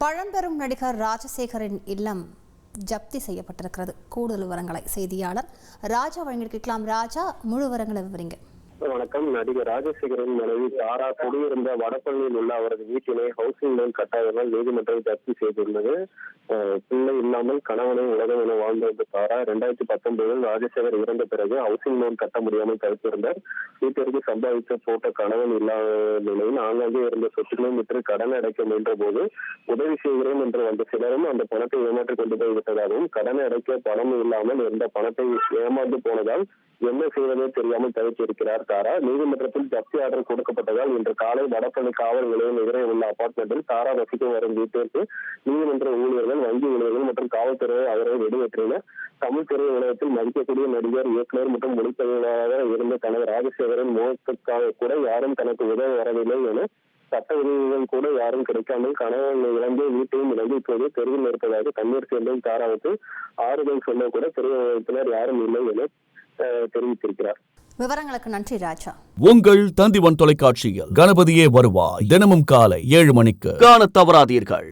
பழம்பெரும் நடிகர் ராஜசேகரின் இல்லம் ஜப்தி செய்யப்பட்டிருக்கிறது. கூடுதல் விவரங்களை செய்தியாளர் ராஜா வழங்கியிருக்கலாம் ராஜா முழு விவரங்களை விவரிங்க. வணக்கம். நடிகர் ராஜசேகரின் மனைவி தாரா குடியிருந்த வடபழனியில் உள்ள அவரது வீட்டினை ஹவுசிங் லோன் கட்டாயமாக நீதிமன்றம் ஜப்தி செய்துள்ளது. பிள்ளை இல்லாமல் கணவனை உலகம் என வாழ்ந்து வந்த தாரா இரண்டாயிரத்தி பத்தொன்பதில் ராஜசேகர் இறந்த பிறகு ஹவுசிங் லோன் கட்ட முடியாமல் தவிர்த்திருந்தார் வீட்டிற்கு சம்பாதித்த போட்ட கணவன் இல்லாத நிலையில் ஆங்காங்கே இருந்த சொத்துக்களையும் விற்று கடன் அடைக்க முயன்ற போது உதவி செய்கிறேன் என்று வந்த சிலரும் அந்த பணத்தை ஏமாற்றிக் கொண்டு போய் விட்டதாகவும் கடன் அடைக்க பணம் இல்லாமல் எந்த பணத்தை ஏமாந்து போனதால் என்ன செய்வதே தெரியாமல் தவிர்த்திருக்கிறார் தாரா. நீதிமன்றத்தில் ஜப்தி ஆர்டர் கொடுக்கப்பட்டதால் இன்று காலை வடபழனி காவல் நிலையம் எதிரே உள்ள அபார்ட்மெண்டில் தாரா வசிக்கும் வரும் வீட்டிற்கு நீதிமன்ற ஊழியர்கள் வங்கி ஊழியர்கள் மற்றும் காவல்துறை அவரை வெளியேற்றினர். தமிழ் திரையுலகத்தில் மதிக்கக்கூடிய நடிகர் இயக்குனர் மற்றும் ஒளிப்பதிவாளராக இருந்த தனது ராஜசேகரன் முகத்துக்காக கூட யாரும் தனக்கு உதவ வரவில்லை என சட்ட உதவிகள் கூட யாரும் கிடைக்காமல் கணவன் இழந்து வீட்டையும் இழந்து இப்போது தெருவில் இருப்பதாக தண்ணீர் சேர்ந்தும் தாராவுக்கு ஆறுதல் சொல்ல கூட திரையுலகத்தினர் யாரும் இல்லை என தெரிவித்திருக்கிறார். விவரங்களுக்கு நன்றி ராஜா. உங்கள் தந்திவன் தொலைக்காட்சியில் கணபதியே வருவாய் தினமும் காலை ஏழு மணிக்கு. காணத் தவறாதீர்கள்.